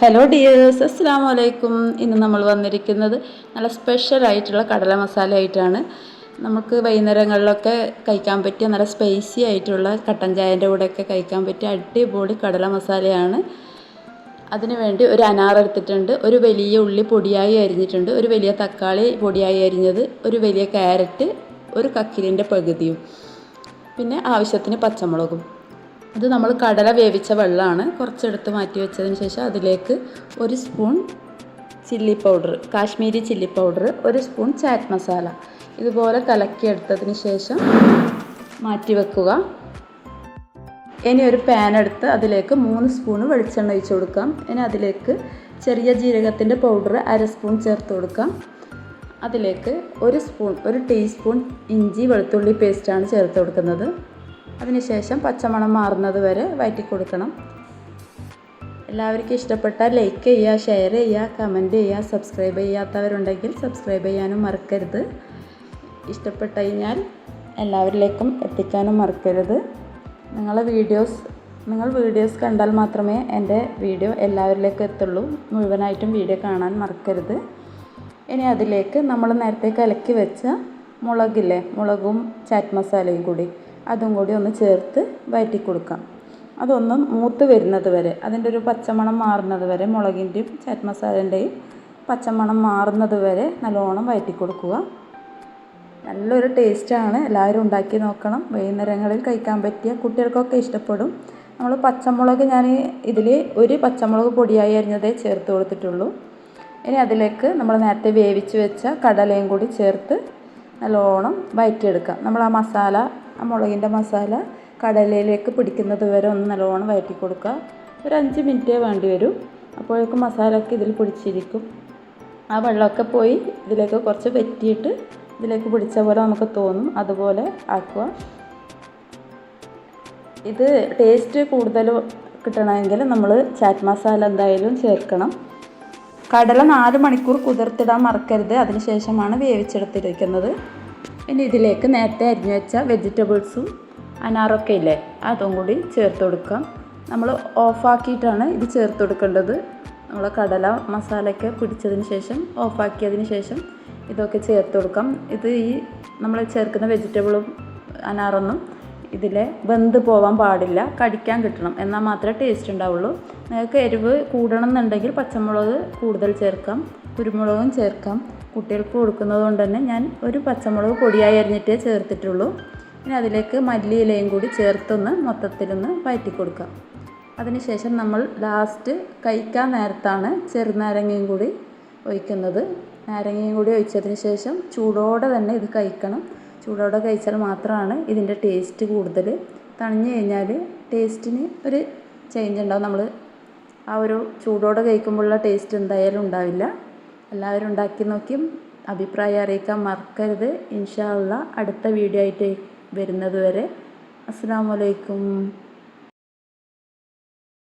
Hello dears അസ്സാം വലൈക്കും ഇന്ന് നമ്മൾ വന്നിരിക്കുന്നത് നല്ല സ്പെഷ്യൽ ആയിട്ടുള്ള കടല മസാല ആയിട്ടാണ്. നമുക്ക് വൈകുന്നേരങ്ങളിലൊക്കെ കഴിക്കാൻ പറ്റിയ നല്ല സ്പൈസി ആയിട്ടുള്ള കട്ടൻ ചായന്റെ കൂടെയൊക്കെ കഴിക്കാൻ പറ്റിയ അടിപൊളി കടല മസാലയാണ് അതിനുവേണ്ടി ഒരു അനാർ എടുത്തിട്ടുണ്ട് ഒരു വലിയ ഉള്ളി പൊടിയായി അരിഞ്ഞിട്ടുണ്ട് ഒരു വലിയ തക്കാളി പൊടിയായി അരിഞ്ഞത് ഒരു വലിയ ക്യാരറ്റ് ഒരു കക്കിലിന്റെ പകുതിയും. പിന്നെ ആവശ്യത്തിന് പച്ചമുളകും. ഇത് നമ്മൾ കടല വേവിച്ച വെള്ളമാണ്. കുറച്ചെടുത്ത് മാറ്റി വെച്ചതിന് ശേഷം അതിലേക്ക് ഒരു spoon chilli powder Kashmiri chilli powder ഒരു സ്പൂൺ ചാറ്റ് മസാല ഇതുപോലെ കലക്കിയെടുത്തതിന് ശേഷം മാറ്റി വെക്കുക. ഇനി ഒരു പാൻ എടുത്ത് അതിലേക്ക് മൂന്ന് സ്പൂൺ വെളിച്ചെണ്ണ ഒഴിച്ചു കൊടുക്കാം. ഇനി അതിലേക്ക് ചെറിയ ജീരകത്തിന്റെ പൗഡർ അര സ്പൂൺ ചേർത്ത് കൊടുക്കാം. അതിലേക്ക് ഒരു സ്പൂൺ ഒരു ടീസ്പൂൺ ഇഞ്ചി വെളുത്തുള്ളി പേസ്റ്റാണ് ചേർത്ത് കൊടുക്കുന്നത്. അതിനുശേഷം പച്ചമണം മാറുന്നത് വരെ വയറ്റി കൊടുക്കണം എല്ലാവർക്കും ഇഷ്ടപ്പെട്ടാൽ ലൈക്ക് ചെയ്യുക ഷെയർ ചെയ്യുക കമന്റ് ചെയ്യുക സബ്സ്ക്രൈബ് ചെയ്യാത്തവരുണ്ടെങ്കിൽ സബ്സ്ക്രൈബ് ചെയ്യാനും മറക്കരുത്. ഇഷ്ടപ്പെട്ട് കഴിഞ്ഞാൽ എല്ലാവരിലേക്കും എത്തിക്കാനും മറക്കരുത്. നിങ്ങളെ വീഡിയോസ് നിങ്ങൾ വീഡിയോസ് കണ്ടാൽ മാത്രമേ എന്റെ വീഡിയോ എല്ലാവരിലേക്കും എത്തുള്ളൂ. മുഴുവനായിട്ടും വീഡിയോ കാണാൻ മറക്കരുത്. ഇനി അതിലേക്ക് നമ്മൾ നേരത്തെ കലക്കി വെച്ച മുളകില്ലേ മുളകും ചാറ്റ് മസാലയും കൂടി. അതും കൂടി ഒന്ന് ചേർത്ത് വഴറ്റി കൊടുക്കാം. അതൊന്ന് മൂത്ത് വരുന്നത് വരെ അതിന്റെ ഒരു പച്ചമണം മാറുന്നത് വരെ മുളകിന്റെയും ചാറ്റ് മസാലേന്റെയും പച്ചമണം മാറുന്നത് വരെ നല്ലോണം വഴറ്റി കൊടുക്കുക. നല്ലൊരു ടേസ്റ്റാണ്. എല്ലാവരും ഉണ്ടാക്കി നോക്കണം. വൈകുന്നേരങ്ങളിൽ കഴിക്കാൻ പറ്റിയ കുട്ടികൾക്കൊക്കെ ഇഷ്ടപ്പെടും. നമ്മൾ പച്ചമുളക് ഞാൻ ഇതിൽ ഒരു പച്ചമുളക് പൊടിയായി അരിഞ്ഞതേ ചേർത്ത് കൊടുത്തിട്ടുള്ളൂ. ഇനി അതിലേക്ക് നമ്മൾ നേരത്തെ വേവിച്ച് വെച്ച കടലയും കൂടി ചേർത്ത് നല്ലോണം വഴറ്റിയെടുക്കാം നമ്മൾ ആ മസാല ആ മുളകിന്റെ മസാല കടലയിലേക്ക് പിടിക്കുന്നത് വരെ ഒന്ന് നല്ലോണം വഴറ്റി കൊടുക്കുക. ഒരു അഞ്ച് മിനിറ്റേ വേണ്ടി വരും. അപ്പോഴേക്കും മസാലയൊക്കെ ഇതിൽ പിടിച്ചിരിക്കും. ആ വെള്ളമൊക്കെ പോയി ഇതിലേക്ക് കുറച്ച് വെറ്റിയിട്ട് ഇതിലേക്ക് പിടിച്ച പോലെ നമുക്ക് തോന്നും. അതുപോലെ ആക്കുക. ഇത് ടേസ്റ്റ് കൂടുതൽ കിട്ടണമെങ്കിൽ നമ്മൾ ചാറ്റ് മസാല എന്തായാലും ചേർക്കണം. കടല നാല് മണിക്കൂർ കുതിർത്തിടാൻ മറക്കരുത്. അതിനുശേഷമാണ് വേവിച്ചെടുത്തിരിക്കുന്നത്. ഇനി ഇതിലേക്ക് നേരത്തെ അരിഞ്ഞു വെച്ച വെജിറ്റബിൾസും അനാറൊക്കെ ഇല്ലേ? അതും കൂടി ചേർത്ത് കൊടുക്കാം. നമ്മൾ ഓഫാക്കിയിട്ടാണ് ഇത് ചേർത്ത് കൊടുക്കേണ്ടത്. നമ്മൾ കടല മസാലയൊക്കെ പിടിച്ചതിന് ശേഷം ഓഫാക്കിയതിന് ശേഷം ഇതൊക്കെ ചേർത്ത് കൊടുക്കാം. ഇത് ഈ നമ്മൾ ചേർക്കുന്ന വെജിറ്റബിളും അനാറൊന്നും ഇതിലെ വെന്ത് പോവാൻ പാടില്ല. കടിക്കാൻ കിട്ടണം. എന്നാൽ മാത്രമേ ടേസ്റ്റ് ഉണ്ടാവുള്ളൂ. നിങ്ങൾക്ക് എരിവ് കൂടണം എന്നുണ്ടെങ്കിൽ പച്ചമുളക് കൂടുതൽ ചേർക്കാം. കുരുമുളകും ചേർക്കാം. കുട്ടികൾക്ക് കൊടുക്കുന്നത് കൊണ്ട് തന്നെ ഞാൻ ഒരു പച്ചമുളക് പൊടിയായി അരിഞ്ഞിട്ടേ ചേർത്തിട്ടുള്ളൂ. ഇനി അതിലേക്ക് മല്ലി ഇലയും കൂടി ചേർത്തൊന്ന് മൊത്തത്തിലൊന്ന് വഴറ്റി കൊടുക്കാം. അതിനുശേഷം നമ്മൾ ലാസ്റ്റ് കഴിക്കാൻ നേരത്താണ് ചെറുനാരങ്ങയും കൂടി ഒഴിക്കുന്നത്. നാരങ്ങയും കൂടി ഒഴിച്ചതിന് ശേഷം ചൂടോടെ തന്നെ ഇത് കഴിക്കണം. ചൂടോടെ കഴിച്ചാൽ മാത്രമാണ് ഇതിന്റെ ടേസ്റ്റ് കൂടുതൽ തണിഞ്ഞു കഴിഞ്ഞാൽ ടേസ്റ്റിന് ഒരു ചേഞ്ച് ഉണ്ടാവും. നമ്മൾ ആ ഒരു ചൂടോടെ കഴിക്കുമ്പോഴുള്ള ടേസ്റ്റ് എന്തായാലും ഉണ്ടാവില്ല. എല്ലാവരും ഉണ്ടാക്കി നോക്കിയും അഭിപ്രായം അറിയിക്കാൻ മറക്കരുത്. ഇൻഷാ അള്ളാ അടുത്ത വീഡിയോ ആയിട്ട് വരുന്നത് വരെ. അസ്സാം വലൈക്കും